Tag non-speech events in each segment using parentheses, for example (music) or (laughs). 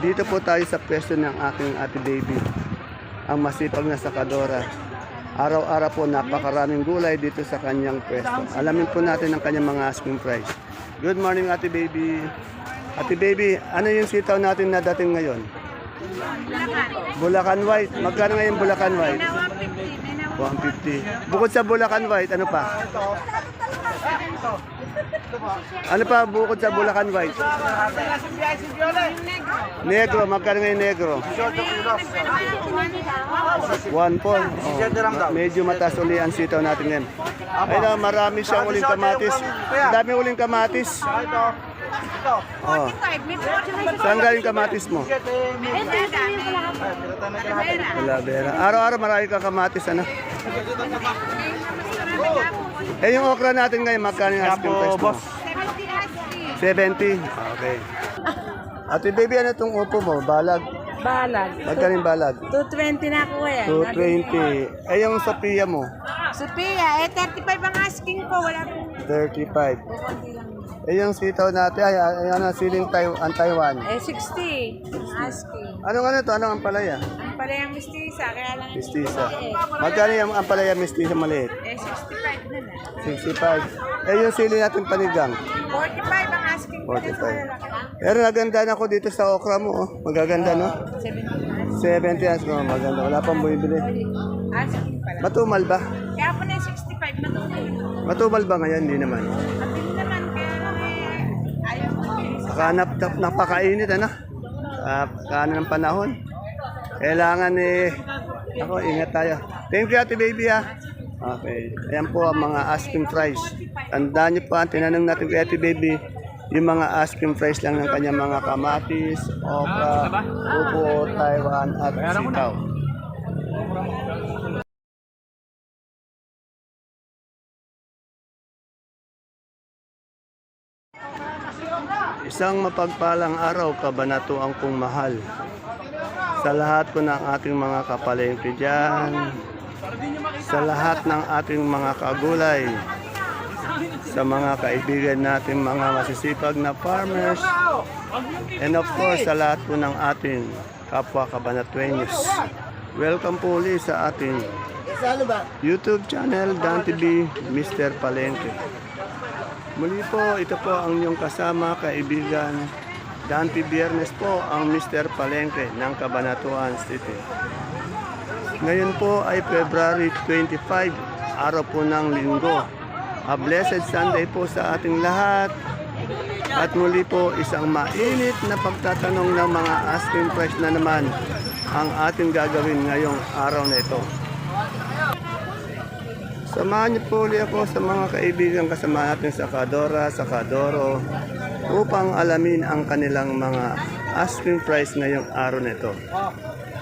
dito po tayo sa pwesto ng aking ate baby. Ang masipag na sakadora. Araw-araw po napakaraming gulay dito sa kanyang pwesto. Alamin po natin ang kanyang mga asking price. Good morning ate baby. Ate baby, ano yung sitaw natin na dating ngayon? Bulacan White. Magkano ngayon Bulacan White? 150. Bukod sa Bulacan White, ano pa? Ano pa bukod sa Bulacan White? Negro, magkano ngayon negro? 1 po. Oh, medyo mataas uli ang sitaw natin ngayon. Ayun, oh, marami siyang uling kamatis. Ang dami uling kamatis. Oh. Saan galing kamatis mo? Talavera. Araw-araw marami ka kamatis, ano? Eh, yung okra natin ngayon, magkano yung asking price mo? 70. Okay. (laughs) Ate baby, ano itong upo mo? Balag. Balag. Magkano yung balag? 220 na ako yan. 220. Eh, yung Sophia mo? Sophia, eh 35 ang asking ko. Wala po. 35. Eh, yung sitaw natin, ay, ay ano, siling Taiwan, ang Taiwan. Eh 60 ang asking. Anong ano to? Anong ampalaya? Ang pala yung mistisa, kaya lang Mistisa. Magkano yung ampalaya mistisa maliit? eh 65 na na. 65. Eh, yung sili natin panigang? 45 ang asking ko. 45. Pero naganda na ako dito sa okra mo, oh. Magaganda, no? 70 70 years mo, maganda. Wala pang bumibili. asking pala. Matumal ba? Kaya po na 65 matulog. Matumal ba ngayon? Hindi naman. Mabilis naman, kaya lang eh, ayaw ko. Saka nap, nap, napakainit, ano? Sa kanan ng panahon. Kailangan eh, ako, ingat tayo. Thank you, ate baby, ha? Okay. Ayan po ang mga asking price. Tandaan niyo po, ang tinanong natin kay ate baby, yung mga asking price lang ng kanyang mga kamatis, okra, upo, Taiwan, at sitaw. Isang mapagpalang araw, kabanatuang kong mahal. Sa lahat po ng ating mga kapalengke dyan, sa lahat ng ating mga kagulay, sa mga kaibigan natin mga masisipag na farmers, and of course sa lahat po ng ating kapwa kabanatuenyos. Welcome po ulit sa ating YouTube channel, Dan TV, Mr. Palengke. Muli po, ito po ang inyong kasama, kaibigan. Dante Biernes po ang Mr. Palengke ng Cabanatuan City. Ngayon po ay February 25, araw po ng linggo. A blessed Sunday po sa ating lahat. At muli po isang mainit na pagtatanong ng mga asking price na naman ang ating gagawin ngayong araw na ito. Samahan niyo po ulit ako sa mga kaibigan kasama natin sa Kadora, sa Kadoro upang alamin ang kanilang mga asking price ngayong araw na ito.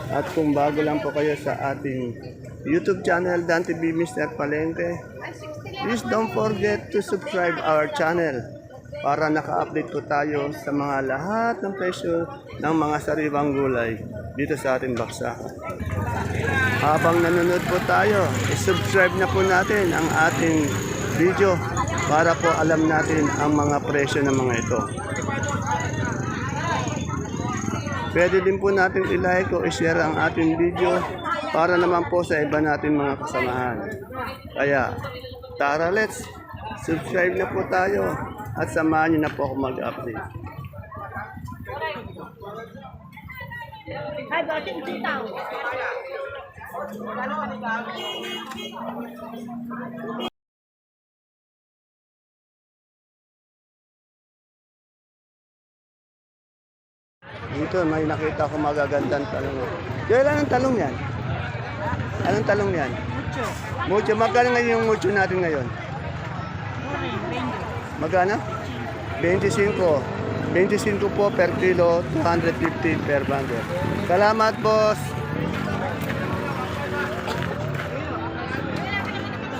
At kung bago lang po kayo sa ating YouTube channel, Dan TV Mr. Palengke, please don't forget to subscribe our channel para naka-update po tayo sa mga lahat ng presyo ng mga sariwang gulay dito sa ating baksakan. Habang nanonood po tayo, subscribe na po natin ang ating video para po alam natin ang mga presyo ng mga ito. Pwede din po natin i-like o i-share ang ating video para naman po sa iba natin mga kasamahan. Kaya, tara let's subscribe na po tayo at samahan niyo na po ako mag-update. Dito may nakita ko magagandang talong. Kailan ang talong yan? Anong talong yan? Mucho. Mucho. Magkano ngayon yung mucho natin ngayon? Magkano? 25. 25 po per kilo, 250 per bundle. Salamat, boss.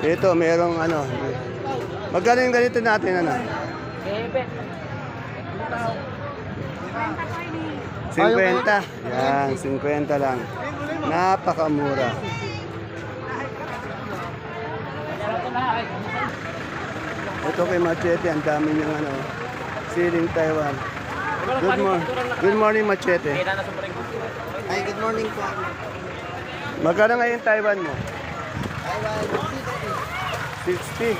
Ito, merong ano. Magkano yung ganito natin, ano? 50. Yan, 50 lang. Napakamura. Ito kay Machete, ang dami niyang ano, siling Taiwan. Good morning. Good morning, Machete. Ay, good morning po. Magkano ngayon Taiwan mo? Taiwan, 60.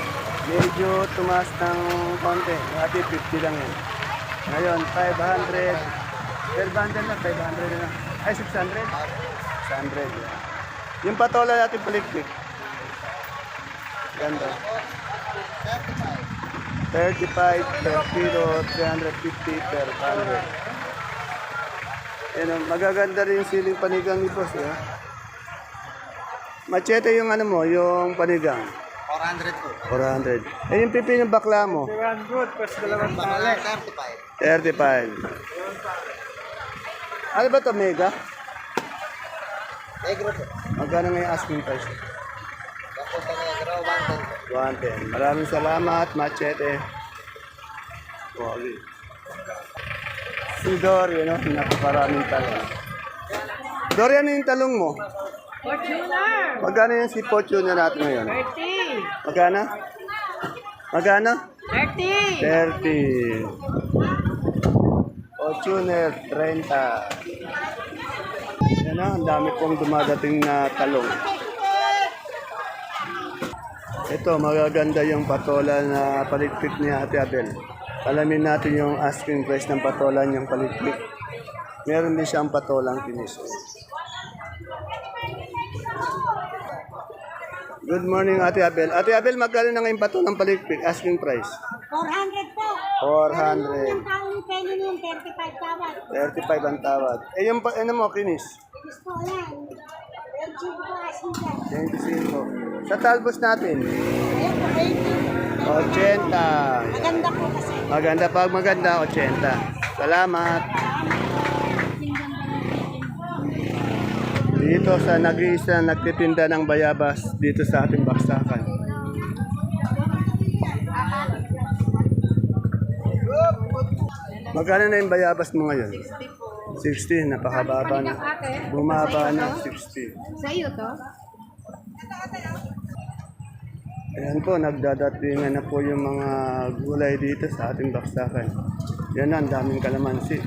Medyo tumaas ng konti. Dati 50 lang yan. Ngayon, 500. Per bundle na, 500 na. Ay, 600? 600. Yung patola natin palikpik. Ganda. 35 per kilo, 350 per bundle. Yan, oh, magaganda rin yung siling panigang ni boss. Eh. Machete yung ano mo, yung panigang. 400 po. 400. Eh, yung pipi ng bakla mo? Mga 35. 35. Ano ba to mega? Negro po. Magkano ngayon asking price? Tapos sa negro, 110 po. 110. Maraming salamat, Machete. Wali. Si Dory, no? Napakaraming talong. Dory, ano yung talong mo? Fortuner! Magkano yung si Fortune natin ngayon? 30! Magkano? Magkano? 30! 30. Fortuner, 30. Na, ang dami pong dumadating na talong. Ito, magaganda yung patola na palikpik ni Ate Abel. Alamin natin yung asking price ng patola niyang palikpik. Meron din siyang patolang kinis. Good morning, Ate Abel. Ate Abel, magkano na ngayon patolang palikpik? Asking price? 400 po. 400. Ang taong penny nun, 35 tawad. 35 ang tawad. Eh, yung ano mo, kinis? Gusto ko yan. El Chico po asin dyan. 25. Sa talbos natin, Ayun po, 80. 80. Maganda po kasi. Maganda pag maganda, 80. Salamat. Dito sa nag-iisa nagtitinda ng bayabas dito sa ating baksakan. Magkano na yung bayabas mo ngayon? 60, napakababa na. Bumaba na, 60. Sa iyo to? Ayan po, nagdadatingan na po yung mga gulay dito sa ating baksakan. Yan na, ang daming kalamansi.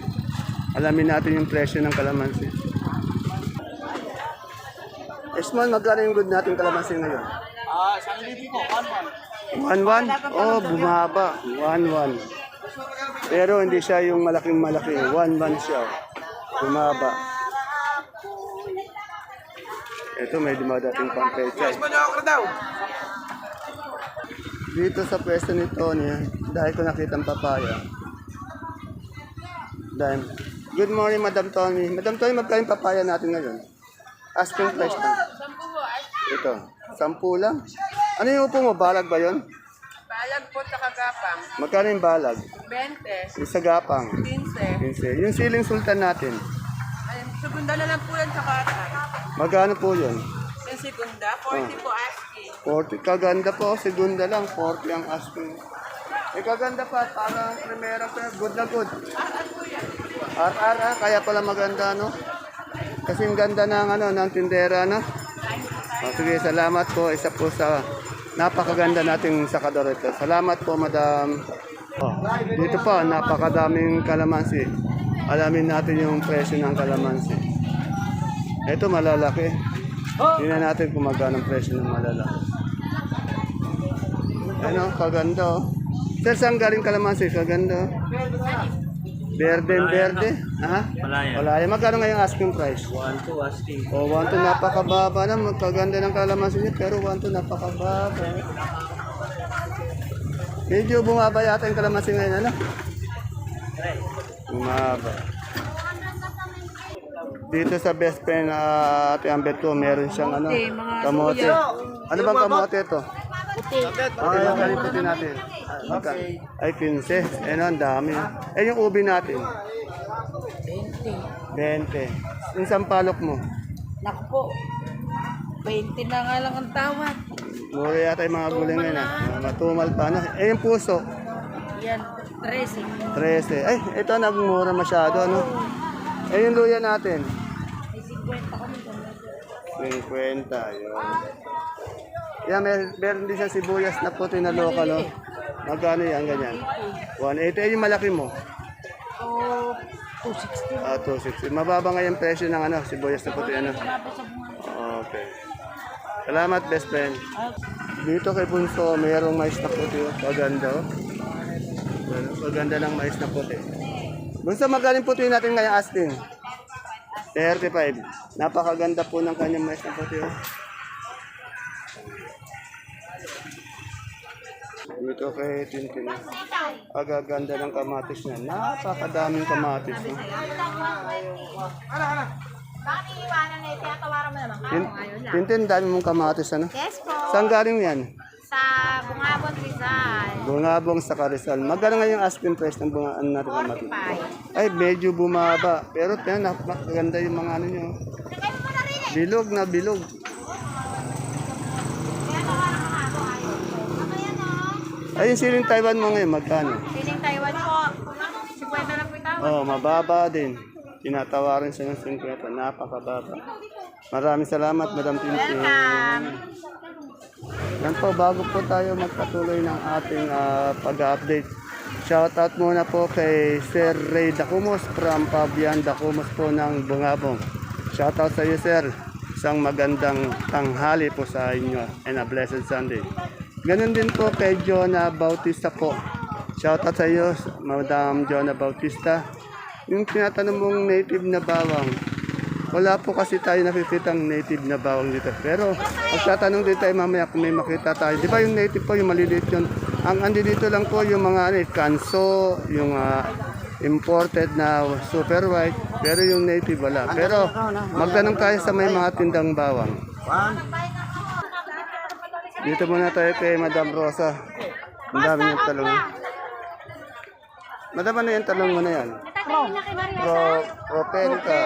Alamin natin yung presyo ng kalamansi. Esmon, magkano yung good natin kalamansi ngayon? Ah, isang libo po, 1 1-1? Oh, bumaba. 1-1. Pero hindi siya yung malaking malaki. 1-1 siya. Bumaba. Ito, may dumadating pang pechay. Dito sa pwesto ni Tony, dahil ko nakita ang papaya. Dahil, good morning, Madam Tony. Madam Tony, magkano yung papaya natin ngayon? Asking lang. Ito, sampu lang. Ano yung upo mo? Balag ba yon? Balag po sa kagapang. Magkano yung balag? 20, Yung sa gapang. 15. 15. Yung siling sultan natin. Ayun, segunda na lang po yan sa katay. Magkano po yun? Yung segunda, 40 po asking. 40. Kaganda po. Segunda lang. 40 ang asking. Eh, kaganda pa. Parang primera pa. Good na good. RR ah. Kaya pala maganda, no? Kasi ang ganda ng, ano, ng tindera, no? O, sige, salamat po. Isa po sa napakaganda nating sakador ito. Salamat po, madam. Oh, dito pa, napakadaming kalamansi. Alamin natin yung presyo ng kalamansi. Ito malalaki. Tingnan natin kung magkano ang presyo ng malalaki. Ano, kaganda oh. Sir, saan galing kalamansi? Kaganda oh. Berde, berde. Ha? Malaya. Malaya. Magkano ngayong asking price? 1 to asking. O, 1 to napakababa na. Magkaganda ng kalamansi niya, pero 1 to napakababa. Medyo bumaba yata yung kalamansi ngayon, ano? Bumaba. Dito sa best friend na uh, Ate Ambet ko, meron siyang ano, kamote. Ano bang kamote ito? Ay, yung kaliputi natin. Magka- Ay, 15. Eh, no, ang dami. Eh, yung ubi natin? 20. 20. Yung sampalok mo? Naku po, 20 na nga lang ang tawad. Mura yata yung mga gulay ngayon. ah. Matumal pa. No? Eh, yung puso? Yan, 13. 13. Ay, ito nagmura masyado, ano? Eh, yung luya natin? May 50 kami. 50, yun. Yan, mer meron din siya sibuyas na puti na local, no? Magkano yan, ganyan? 180. Eh, yung malaki mo? 260. Ah, 260. Mababa nga yung presyo ng ano, sibuyas na puti ano. Okay. Salamat, best friend. Dito kay Bunso, mayroong mais na puti. oh. Paganda, oh. Ano, Paganda ng mais na puti. Bunso, magaling puti natin ngayon asking. 35. Napakaganda po ng kanyang mais na puti. Oh. Dito kay Tintin. Agaganda ng kamatis niya. Napakadaming kamatis. Oh. Bakit iiwanan na ito? Tawaran mo naman. Tin Tintin, dami mong kamatis ano? Yes po. Saan galing yan? Sa Bungabon Rizal. Bungabong sa Karizal. Magkano nga yung asking price ng bunga ano natin kamatis? 45. Ay, medyo bumaba. Pero tiyan, napakaganda yung mga ano nyo. Mo muna rin eh. Bilog na bilog. Kaya tawaran mo nga. Ano yan o? Ay, yung siling Taiwan mo ngayon, magkano? Siling Taiwan po. 50 lang po itaw. Oh, mababa din. Tinatawaran siya ng 50. Napakababa. Maraming salamat, Madam Tintin. Yan po, bago po tayo magpatuloy ng ating ah, pag-update. Shoutout muna po kay Sir Ray Dacumos from Pabian Dacumos po ng Bungabong. Shoutout sa iyo, Sir. Isang magandang tanghali po sa inyo and a blessed Sunday. Ganon din po kay Jonah Bautista po. Shoutout sa iyo, Madam Jonah Bautista. Yung tinatanong mong native na bawang, wala po kasi tayo nakikitang native na bawang dito. Pero magtatanong din tayo mamaya kung may makita tayo. Di ba yung native po, yung maliliit yun. Ang andi dito lang po yung mga ano, eh, kanso, yung ah, imported na super white. Pero yung native wala. Pero magtanong tayo sa may mga tindang bawang. Dito muna tayo kay Madam Rosa. Ang dami niyang talong. Madam, ano yung talong mo na yan? Pro. Pro, Propelica.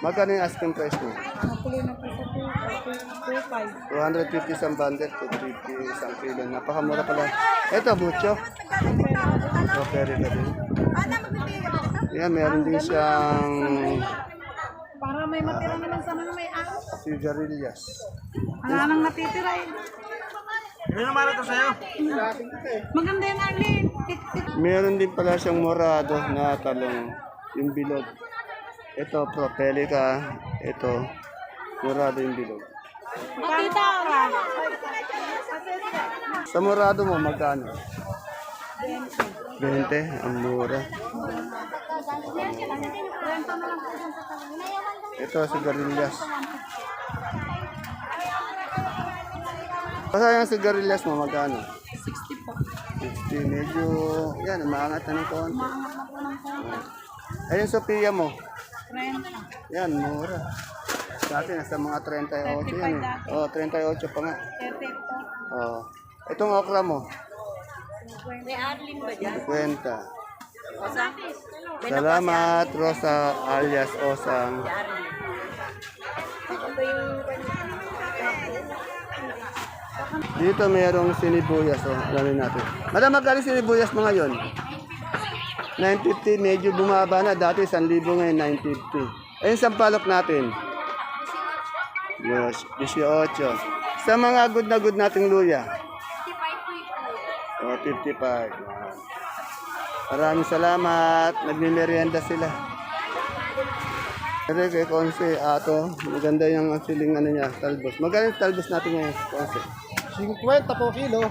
Magkano yung asking price mo? Napuloy na po sa 2.5. 250 isang bundle, 250 isang kilo. Napakamura pala. Ito, mucho. Propelica din. Yan, meron din siyang Para may matira naman sa mga may ako. sigarilyas. Wala nang natitira eh. Maganda yung Arlene. Meron din pala siyang morado na talong, yung bilog. Ito, Propelica. Ito, morado yung bilog. Makita ka. Sa morado mo, magkano? 20. Ang mura. Ito, sigarilyas. Basta yung sigarilyas mo, magkano? 60 po. 60. Medyo, yan, umaangat na ng konti. Ayun, Sophia mo. 30. Yan, mura. Dati, nasa mga 38 yan eh. Oh, 38 pa nga. 30 po. Oh. Itong okra mo, May Arlene ba dyan? 50. Osa? Salamat, Rosa alias Osang. Dito mayroong sinibuyas. Oh, alamin natin. Madam, magkano sinibuyas mo ngayon? 950, medyo bumaba na. Dati 1,000 ngayon, 950. Ayun, sampalok natin. Yes, 18. Sa mga good na good nating luya. Oh, 55. Yan. Maraming salamat. Nagmimerienda sila. Pero kay Konse, ato, maganda yung siling ano niya, talbos. Maganda yung talbos natin ngayon, Konse. 50 po kilo.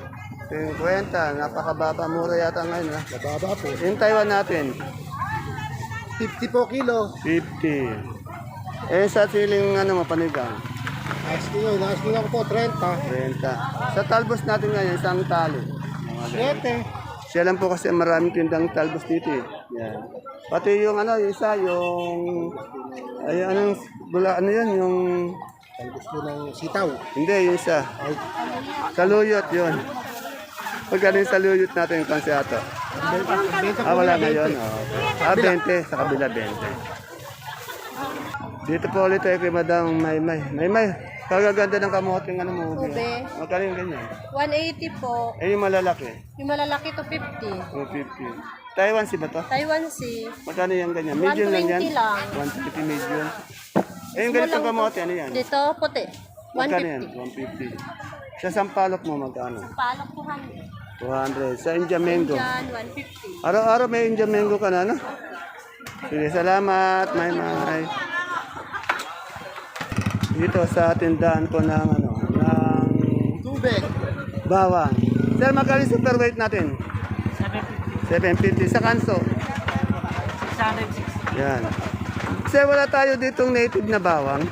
50, napakababa, mura yata ngayon ha. Mababa po. Yung Taiwan natin, 50 po kilo. 50. Eh sa siling ano mapanigang, Asking yun. Asking ako po 30. 30. Sa talbos natin ngayon, isang ganun. 7. Siya lang po kasi ang maraming tindang talbos dito eh. Yan. Pati yung ano, yung isa, yung... Ay, anong... Bula, ano yan, yung... Talbos po ng sitaw. Hindi, yung isa. Saluyot, yun. Magkano yung saluyot natin yung kansiyato? Ah, wala ngayon. Oh, okay. Ah, 20. Sa kabila, 20. Dito po ulit tayo kay Madam Maymay. Maymay, kagaganda ng kamoting ano mo. Ube. Magkano yung ganyan? 180 po. Eh, yung malalaki. Yung malalaki to 50. 250. Taiwan si ba to? Taiwan Sea. Magkano yung ganyan? Medium lang yan? 120 lang. 120 medium. Eh, yung ganitong kamote, ano yan? Dito, puti. Magkano yan? 150. 150. Sa sampalok mo, magkano? Palok 200. 200. Sa India Mango. Yan, 150. Araw-araw may India Mango ka na, no? Sige, salamat. May may. Dito sa tindahan ko ng ano, ng Tubig. bawang. Sir, magkano super weight natin? 750 sa kanso. 660. Yan. Sir, wala tayo ditong native na bawang.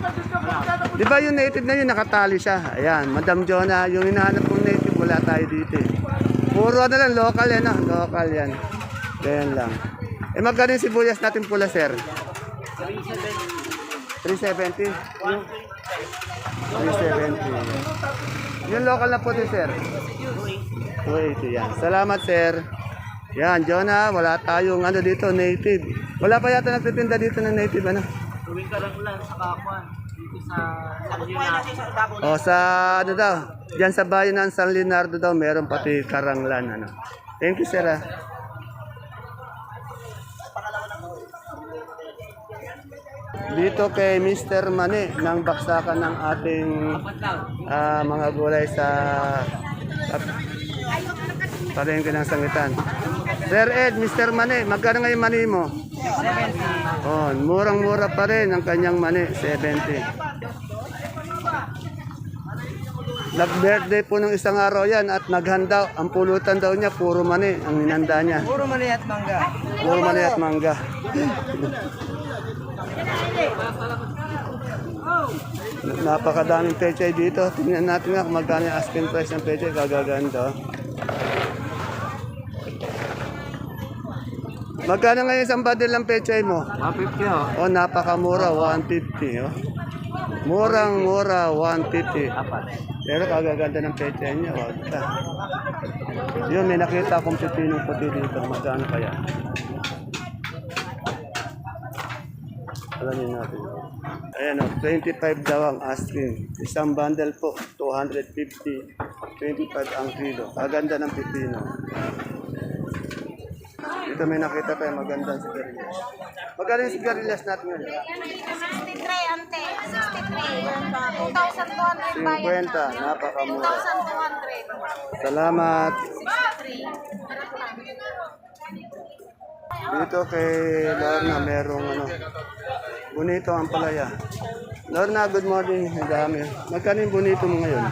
Di ba yung native na yun, nakatali siya. Ayan, Madam Jonah, yung hinahanap kong native, wala tayo dito. eh. Puro ano lang, local yan ah. Local yan. Ganyan lang. Eh, magkano yung sibuyas natin pula, sir? 370. Yung 370. Yung local na puti, sir? 280 yan. Salamat, sir. Yan, Jonah, wala tayong ano dito, native. Wala pa yata nagtitinda dito ng native, ano? Tuwing ka lang ulan sa kakuan. Dito sa San Leonardo. O sa ano daw, diyan sa bayan ng San Leonardo daw, meron pati karanglan, ano. Thank you, sir. ah. Dito kay Mr. Mani ng baksakan ng ating ah, mga gulay sa palengke ng sangitan. Sir Ed, Mr. Mani, magkano ngayon mani mo? 70. Oh, murang-mura pa rin ang kanyang mani, 70. Nag-birthday po ng isang araw yan at naghanda, ang pulutan daw niya, puro mani ang hinanda niya. Puro mali at mangga. Puro mani at mangga. Napakadaming pechay dito. Tingnan natin nga kung magkano yung asking price ng pechay. Gagaganda. Magkano ngayon isang bundle ng pechay mo? 150 ho. Oh, napakamura, 150. Oh. Murang mura, 150. Apat. Pero kagaganda ng pecha niya, wag ka. Yun, may nakita akong pipinong puti dito. Magkano kaya? Alamin natin. Ayan o, 25 daw ang asking. Isang bundle po, 250. 25 ang kilo. Kaganda ng pipino. Dito may nakita tayo magandang sigarilyas. Magkano yung sigarilyas natin ngayon? 63 ante. 63. 2,200 bayad 50, napakamura. 2,200. Salamat. 63. Dito kay Lorna merong ano, bonito ang palaya. Lorna, good morning. Ang dami. Magkano yung bonito mo ngayon?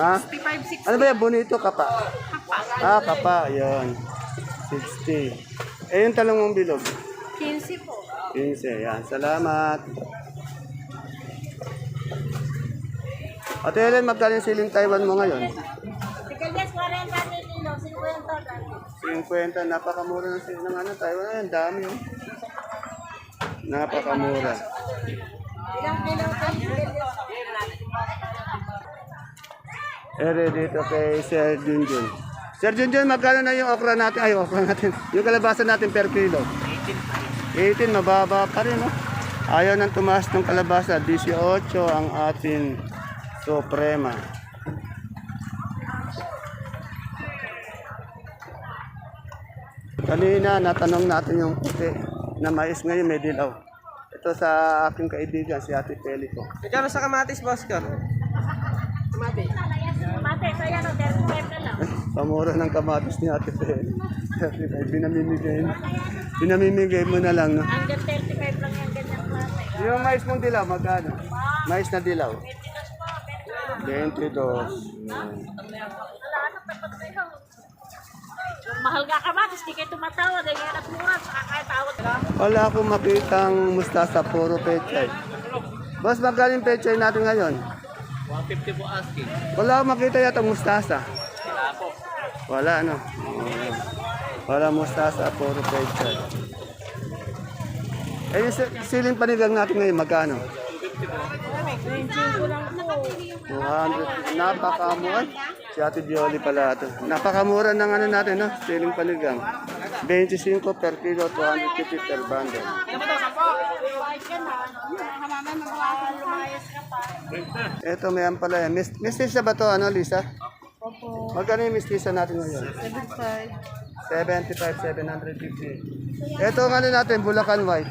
Ha? 55, Ano ba yan? Bonito kapa? Ah, kapa. Yun. 60. Eh, yung talong mong bilog? 15 po. 15. Yan. Salamat. Ate Helen, magkano yung siling Taiwan mo ngayon? Sigarilyas 40 kilo. 50 dati. 50, napakamura ng sila ng ano, Taiwan. Ang dami. Oh. Napakamura. Ilang kilo tayo? Ere dito kay Sir Junjun. Sir Junjun, magkano na yung okra natin? Ay, okra natin. Yung kalabasa natin per kilo. 18, mababa pa rin, no? Ayaw nang tumaas ng kalabasa. 18 ang ating Suprema. Kanina, natanong natin yung puti na mais ngayon may dilaw. Ito sa aking kaibigan, si Ate Pelico. Magkano sa kamatis, boss ko? Mate, saya no, 35 na lang. Pamura ng kamatis ni Ate Pel. Pinamimigay, pinamimigay mo na lang. Hanggang 35 lang yan, ganyan klase. Yung mais mong dilaw, magkano? Mais na dilaw. 22. Mahal ka kamatis, di kayo tumatawad. Ay nga mura, saka kaya tawad ka. Wala akong makitang mustasa, puro pechay. Boss, magkano yung pechay natin ngayon? 150 po asking. Wala akong makita yata mustasa. Wala po. Wala, ano? Wala mustasa, puro pechay. Eh, yung si- siling panigang natin ngayon, magkano? 200. Napakamura. Si Ate Bioli pala ito. Napakamura ng ano natin, no? Siling panigang. 25 per kilo, 250 per bundle. Ito may ampalaya. Mis mistisa ba to ano, Lisa? Magkano yung mistisa natin ngayon? 75. 75, 750. Ito ang ano natin, Bulacan White.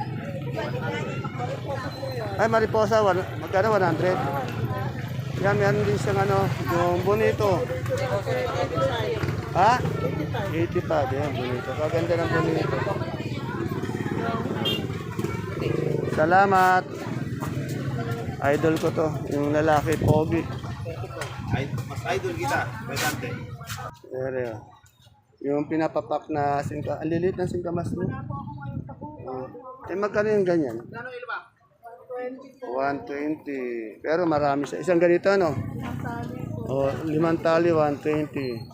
Ay, Mariposa, wan- magkano 100? Yan, meron din siyang ano, yung bonito. Ha? 85. Yan, bonito. Kaganda ng bonito. Salamat. Idol ko to. Yung lalaki, Pogi. Mas idol kita. May dante. Pero, yung pinapapak na singka, ang lilit ng singkamas mo. Uh, eh, magkano yung ganyan? 120. Pero marami siya. Isang ganito, no? O, limang tali, 120.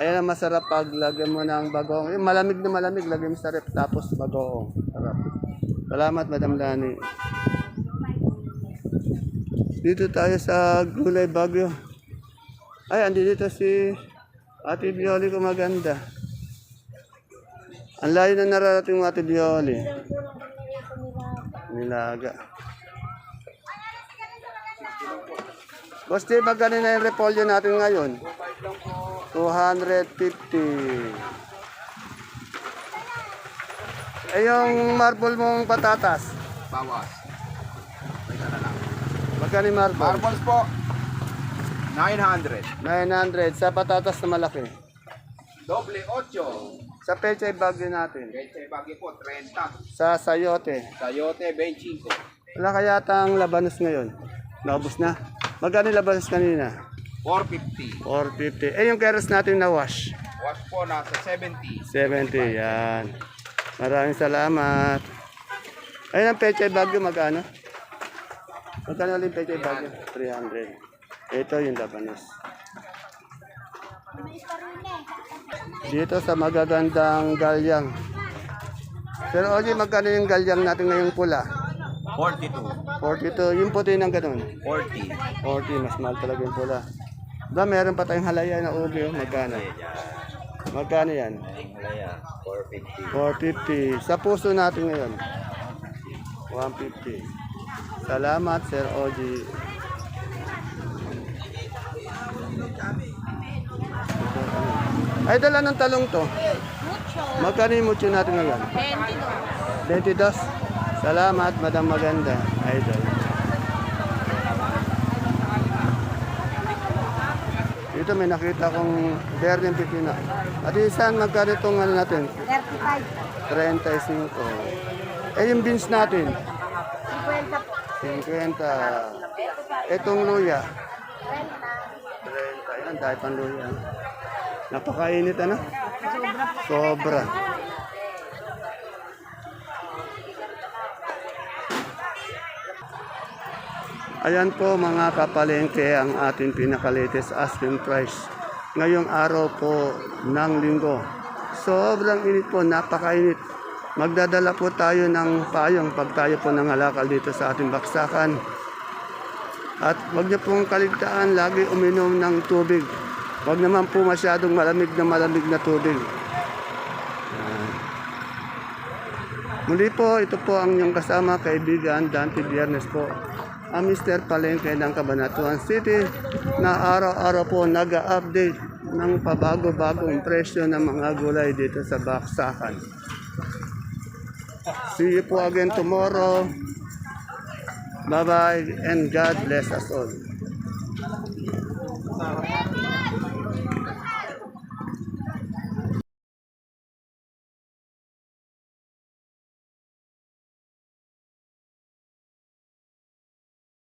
Ayan ang masarap pag lagyan mo ng bagoong. Yung malamig na malamig, lagyan mo sa rep, tapos bagoong. Sarap. Salamat, Madam Lani. Dito tayo sa Gulay Bagyo. Ay, andi dito si Ate Bioli ko maganda. Ang layo na nararating mo Ate Bioli. Nilaga. Dave, magkano na yung repolyo natin ngayon? 250. Eh yung marble mong patatas? Bawas. Magkano yung marble? Marbles po. 900. 900 sa patatas na malaki. Doble 8. Sa pechay bagyo natin. Leche bagi po 30. Sa sayote. Sayote 25. Wala kaya tang labanos ngayon? Naubos na. Magkano yung labanos kanina? 450. 450. Eh, yung keros natin na wash. Wash po nasa 70. 70, yan. Maraming salamat. Ayun ang peche bagyo, magkano? Magkano ulit peche bagyo? 300. Ito yung labanos. Dito sa magagandang galyang. Pero Oji, magkano yung galyang natin ngayong pula? 42. 42. Yung puti ng ganun. 40. 40, mas mahal talaga yung pula. Ba, meron pa tayong halaya na ubi, oh. magkano? Magkano yan? Malaya. 450. 450. Sa puso natin ngayon. 150. Salamat, Sir Oji. Ay, dala ng talong to. Magkano yung mucho natin ngayon? 22. Salamat, Madam Maganda. Idol. Dito may nakita kong Berlin Pipino. At saan magkano itong ano natin? 35. 35. Eh, yung beans natin? 50 po. 50. Itong luya? 30. Yan, dahil pang luya. Napakainit, ano? Sobra. Ayan po mga kapalengke ang ating pinaka-latest asking price. Ngayong araw po ng linggo. Sobrang init po, napakainit. Magdadala po tayo ng payong pag tayo po nangalakal dito sa ating baksakan. At wag niyo pong kaligtaan, lagi uminom ng tubig. Wag naman po masyadong malamig na malamig na tubig. Yan. Muli po, ito po ang inyong kasama, kaibigan, Dante Biernes po. Ang Mr. Palengke ng Cabanatuan City na araw-araw po nag-update ng pabago-bagong presyo ng mga gulay dito sa Baksakan. See you po again tomorrow. Bye-bye and God bless us all.